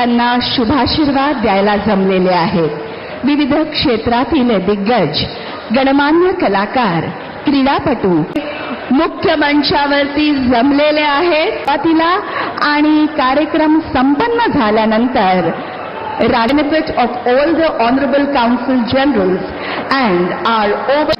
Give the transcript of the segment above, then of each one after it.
त्यांना शुभाशीर्वाद द्यायला जमलेले आहेत. विविध क्षेत्रातील दिग्गज गणमान्य कलाकार क्रीडापटू मुख्य मंचावरती जमलेले आहेत. तिला आणि कार्यक्रम संपन्न झाल्यानंतर benefit of all the honorable council generals and our over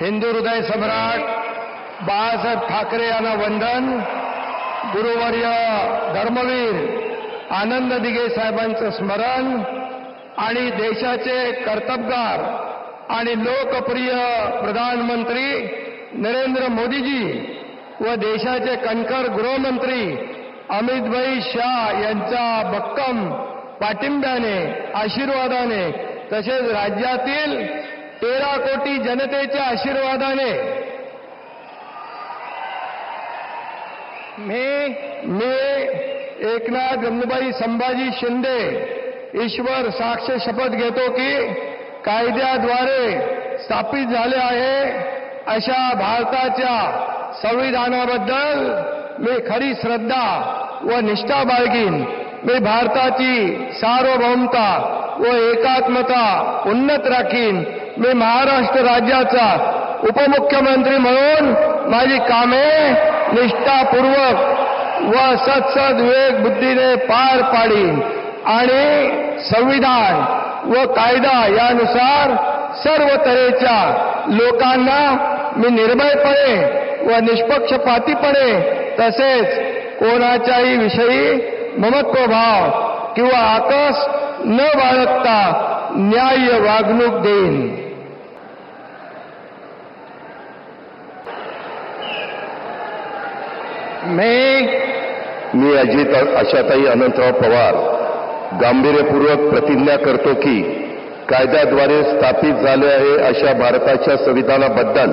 Hindu हृदय सम्राट बाळासाहेब ठाकरे यांना वंदन. गुरुवर्य धर्मवीर आनंद दिघे साहेबांचं स्मरण आणि देशाचे कर्तबगार आणि लोकप्रिय प्रधानमंत्री नरेंद्र मोदीजी व देशाचे कणखर गृहमंत्री अमितभाई शाह यांच्या भक्कम पाठिंब्याने आशीर्वादाने तसेच राज्यातील तेरा कोटी जनतेच्या आशीर्वादाने. मी मी एकनाथ गंगूबाई संभाजी शिंदे ईश्वर साक्ष शपथ घेतो की कायद्याद्वारे स्थापित झाले आहे अशा भारताच्या संविधानाबद्दल मी खरी श्रद्धा व निष्ठा बाळगीन. मी भारताची सार्वभौमता व एकात्मता उन्नत राखीन. मी महाराष्ट्र राज्याचा उपमुख्यमंत्री म्हणून माझी कामे निष्ठापूर्वक व सत्सद विवेक बुद्धीने पार पाडीन. आणि संविधान व कायदा यानुसार सर्व तऱ्हेच्या लोकांना मी निर्भयपणे व निष्पक्षपातीपणे तसेच कोणाच्याही विषयी ममत्वभाव किंवा आकस न बाळगता न्याय्य वागणूक देईन. मी मी अजित आशाताई अनंतराव पवार गांभीर्यपूर्वक प्रतिज्ञा करतो की कायद्याद्वारे स्थापित झाले आहे अशा भारताच्या संविधानाबद्दल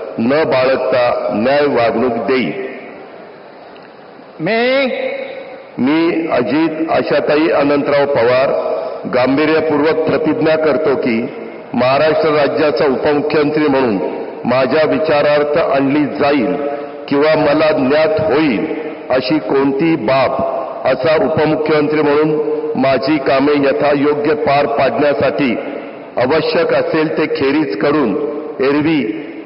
न बाळगता न्याय वागणूक देईल मी मी अजित आशाताई अनंतराव पवार गांभीर्यपूर्वक प्रतिज्ञा करतो की महाराष्ट्र राज्याचा उपमुख्यमंत्री म्हणून माझ्या विचारार्थ आणली जाईल किंवा मला ज्ञात होईल अशी कोणती बाब असा उपमुख्यमंत्री म्हणून माझी कामे यथायोग्य पार पाडण्यासाठी आवश्यक असेल ते खेरीज करून एरवी